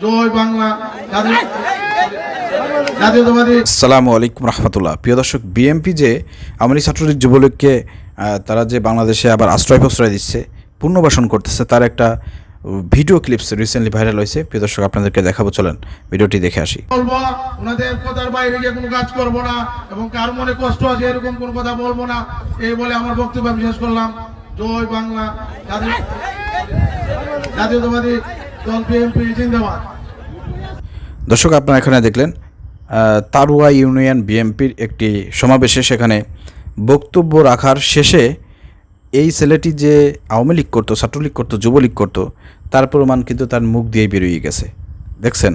জয় বাংলা জাতীয়- আলাইকুম রহমতুল্লাহ। প্রিয় দর্শক বিএমপি যে লীগ ছাত্রলীগ যুবলীগকে তারা যে বাংলাদেশে আবার আশ্রয় প্রশ্রয় দিচ্ছে পুনর্বাসন করতেছে তার একটা ভিডিও ক্লিপস রিসেন্টলি ভাইরাল হয়েছে। প্রিয় দর্শক আপনাদেরকে দেখাবো চলেন ভিডিওটি দেখে আসি। বলব ওনাদের কথার বাইরে গিয়ে কোনো কাজ করব না এবং কার মনে কষ্ট আছে এরকম কোনো কথা বলব না এই বলে আমার বক্তব্য আমি শেষ করলাম। জয় বাংলা জাতীয়তাবাদী দর্শক, আপনারা এখানে দেখলেন তারুয়া ইউনিয়ন বিএমপির একটি সমাবেশে সেখানে বক্তব্য রাখার শেষে এই ছেলেটি যে আওয়ামী লীগ করতো, ছাত্রলীগ করতো, যুবলীগ করতো, তার প্রমাণ কিন্তু তার মুখ দিয়েই বেরিয়ে গেছে। দেখছেন?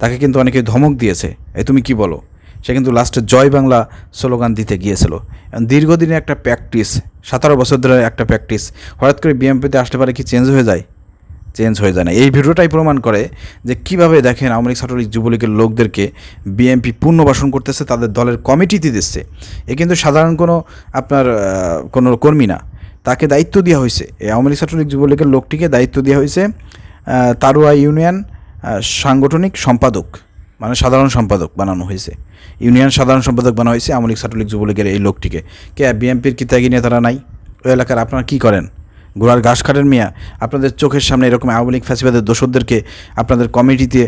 তাকে কিন্তু অনেকে ধমক দিয়েছে। এই তুমি কি বলো? সে কিন্তু লাস্টে জয় বাংলা স্লোগান দিতে গিয়েছিল। এবং দীর্ঘদিনের একটা প্র্যাকটিস সতেরো বছর ধরে একটা প্র্যাকটিস হঠাৎ করে বিএমপিতে আসলে পারে কি চেঞ্জ হয়ে যায়? চেঞ্জ হয়ে যায় না। এই ভিডিওটাই প্রমাণ করে যে কীভাবে দেখেন আওয়ামী লীগ ছাত্রলীগ যুবলীগের লোকদেরকে বিএনপি পুনর্বাসন করতেছে, তাদের দলের কমিটিতে দিচ্ছে এ কিন্তু সাধারণ কোনো আপনার কোনো কর্মী না। তাকে দায়িত্ব দেওয়া হয়েছে। এই আওয়ামী লীগ ছাত্রলীগ যুবলীগের লোকটিকে দায়িত্ব দেওয়া হয়েছে তারুয়া ইউনিয়ন সাংগঠনিক সম্পাদক মানে সাধারণ সম্পাদক বানানো হয়েছে। ইউনিয়ন সাধারণ সম্পাদক বানানো হয়েছে আওয়ামী লীগ ছাত্রলীগ যুবলীগের এই লোকটিকে। কে, বিএনপির কি ত্যাগী নেতারা নাই? ওই এলাকার আপনারা কী করেন? গোড়ার ঘাস কাটেন মিয়া, আপনাদের চোখের সামনে এরকম আওয়ামী লীগ ফ্যাসিবাদের দোসরদেরকে আপনাদের কমিটিতে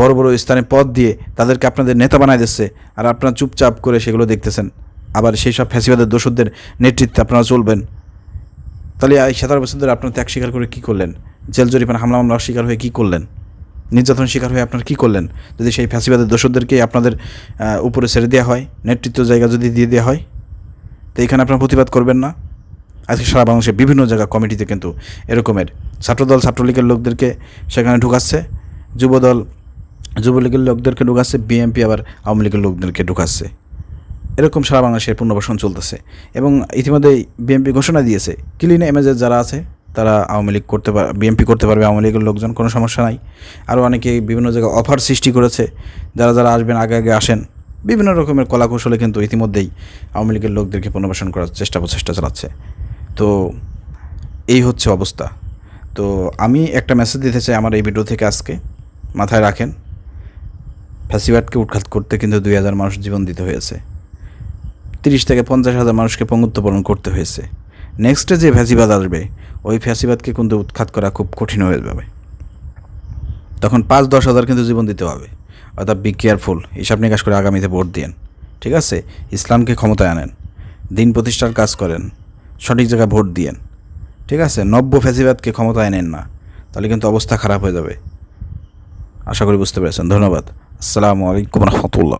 বড় বড় স্থানে পদ দিয়ে তাদেরকে আপনাদের নেতা বানায় দিচ্ছে আর আপনারা চুপচাপ করে সেগুলো দেখতেছেন। আবার সেই সব ফ্যাসিবাদের দোসরদের নেতৃত্বে আপনারা চলবেন। তাহলে এই সতেরো বছর ধরে আপনারা ত্যাগ স্বীকার করে কী করলেন? জেল জরিপানা হামলা মামলার শিকার হয়ে কী করলেন? নির্যাতন শিকার হয়ে আপনারা কী করলেন? যদি সেই ফ্যাসিবাদের দোসরদেরকে আপনাদের উপরে ছেড়ে দেওয়া হয়, নেতৃত্ব জায়গা যদি দিয়ে দেওয়া হয়, তো এখানে আপনারা প্রতিবাদ করবেন না? আজকে সারা বাংলাদেশে বিভিন্ন জায়গা কমিটিতে কিন্তু এরকমের ছাত্রদল, ছাত্রলীগের লোকদেরকে সেখানে ঢুকাচ্ছে, যুবদল, যুবলীগের লোকদেরকে ঢুকাচ্ছে, বিএনপি আবার আওয়ামী লীগের লোকদেরকে ঢুকাচ্ছে। এরকম সারা বাংলাদেশের পুনর্বাসন চলতেছে এবং ইতিমধ্যে বিএমপি ঘোষণা দিয়েছে ক্লিন এমেজের যারা আছে, তারা আওয়ামী লীগ করতে পার বিএমপি করতে পারবে, আওয়ামী লীগের লোকজন, কোনো সমস্যা নাই। আরও অনেকে বিভিন্ন জায়গায় অফার সৃষ্টি করেছে, যারা যারা আসবেন, আগে আগে আসেন, বিভিন্ন রকমের কলাকৌশলে কিন্তু ইতিমধ্যেই আওয়ামী লীগের লোকদেরকে পুনর্বাসন করার চেষ্টা প্রচেষ্টা চালাচ্ছে। তো এই হচ্ছে অবস্থা। তো আমি একটা মেসেজ দিতে চাই আমার এই ভিডিও থেকে আজকে। মাথায় রাখেন, ফ্যাসিবাদকে উৎখাত করতে কিন্তু দুই হাজার মানুষ জীবন দিতে হয়েছে। তিরিশ থেকে পঞ্চাশ হাজার মানুষকে পঙ্গুত্ববরণ করতে হয়েছে। নেক্সটে যে ফ্যাসিবাদ আসবে, ওই ফ্যাসিবাদকে কিন্তু উৎখাত করা খুব কঠিন হয়ে যাবে। তখন পাঁচ দশ হাজার কিন্তু জীবন দিতে হবে। অর্থাৎ বি কেয়ারফুল হিসাব নিকাশ করে আগামীতে ভোট দিন ঠিক আছে? ইসলামকে ক্ষমতায় আনেন। দিন প্রতিষ্ঠার কাজ করেন। সঠিক জায়গায় ভোট দিয়েন। ঠিক আছে? নব্য ফ্যাসিবাদকে ক্ষমতায় নেন না। তাহলে কিন্তু অবস্থা খারাপ হয়ে যাবে। আশা করি বুঝতে পেরেছেন। ধন্যবাদ। আসসালামু আলাইকুম রহমতুল্লাহ।